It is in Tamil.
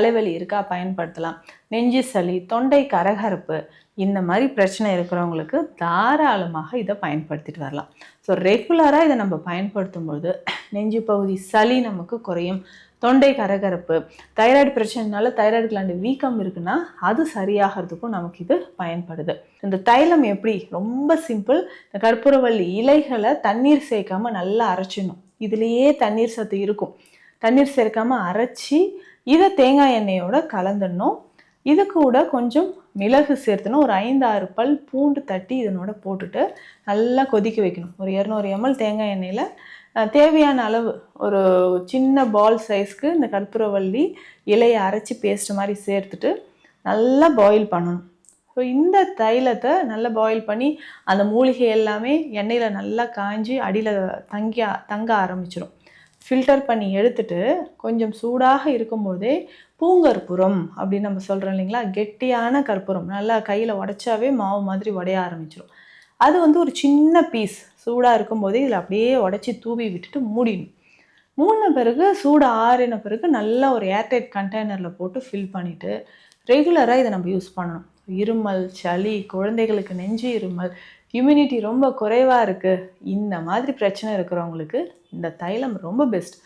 தலைவலி இருக்கா பயன்படுத்தலாம். நெஞ்சு சளி தொண்டை கரகரப்பு இந்த மாதிரி பிரச்சனை இருக்கிறவங்களுக்கு தாராளமாக இதை பயன்படுத்திட்டு வரலாம். ஸோ ரெகுலராக இதை நம்ம பயன்படுத்தும் பொழுது நெஞ்சு பகுதி சளி நமக்கு குறையும். தொண்டை கரகரப்பு தைராய்டு பிரச்சனைனால தைராய்டு கிளாண்டு வீக்கம் இருக்குன்னா அது சரியாகிறதுக்கும் நமக்கு இது பயன்படுது. இந்த தைலம் எப்படி? ரொம்ப சிம்பிள் இந்த கற்பூரவள்ளி இலைகளை தண்ணீர் சேர்க்காம நல்லா அரைச்சிடணும். இதுலேயே தண்ணீர் சத்து இருக்கும். தண்ணீர் சேர்க்காம அரைச்சி இதை தேங்காய் எண்ணெயோட கலந்துடணும். இது கூட கொஞ்சம் மிளகு சேர்த்துணும். ஒரு ஐந்து ஆறு பல் பூண்டு தட்டி இதனோட போட்டுட்டு நல்லா கொதிக்க வைக்கணும். ஒரு இரநூறு எம்எல் தேங்காய் எண்ணெயில். தேவையான அளவு ஒரு சின்ன பால் சைஸ்க்கு இந்த கற்பூரவள்ளி இலையை அரைச்சி பேஸ்ட் மாதிரி சேர்த்துட்டு நல்லா பாயில் பண்ணணும். ஸோ இந்த தைலத்தை நல்லா பாயில் பண்ணி அந்த மூலிகை எல்லாமே எண்ணெயில் நல்லா காய்ஞ்சி அடியில் தங்கி தங்க ஆரம்பிச்சிடும் ஃபில்டர் பண்ணி எடுத்துட்டு கொஞ்சம் சூடாக இருக்கும்போதே பூங்கற்புரம் அப்படின்னு நம்ம சொல்கிறோம் இல்லைங்களா? கெட்டியான கற்பூரம். நல்லா கையில் உடைச்சாவே மாவு மாதிரி உடைய ஆரம்பிச்சிடும் அது வந்து ஒரு சின்ன பீஸ் சூடாக இருக்கும்போதே இதில் அப்படியே உடச்சி தூவி விட்டுட்டு மூடிடணும். மூடின பிறகு சூடு ஆறின பிறகு நல்லா ஒரு ஏர்டைட் கண்டெய்னரில் போட்டு ஃபில் பண்ணிவிட்டு ரெகுலராக இதை நம்ம யூஸ் பண்ணணும். இருமல் சளி குழந்தைகளுக்கு நெஞ்சு இருமல் இம்யூனிட்டி ரொம்ப குறைவாக இருக்குது இந்த மாதிரி பிரச்சனை இருக்கிறவங்களுக்கு இந்த தைலம் ரொம்ப பெஸ்ட்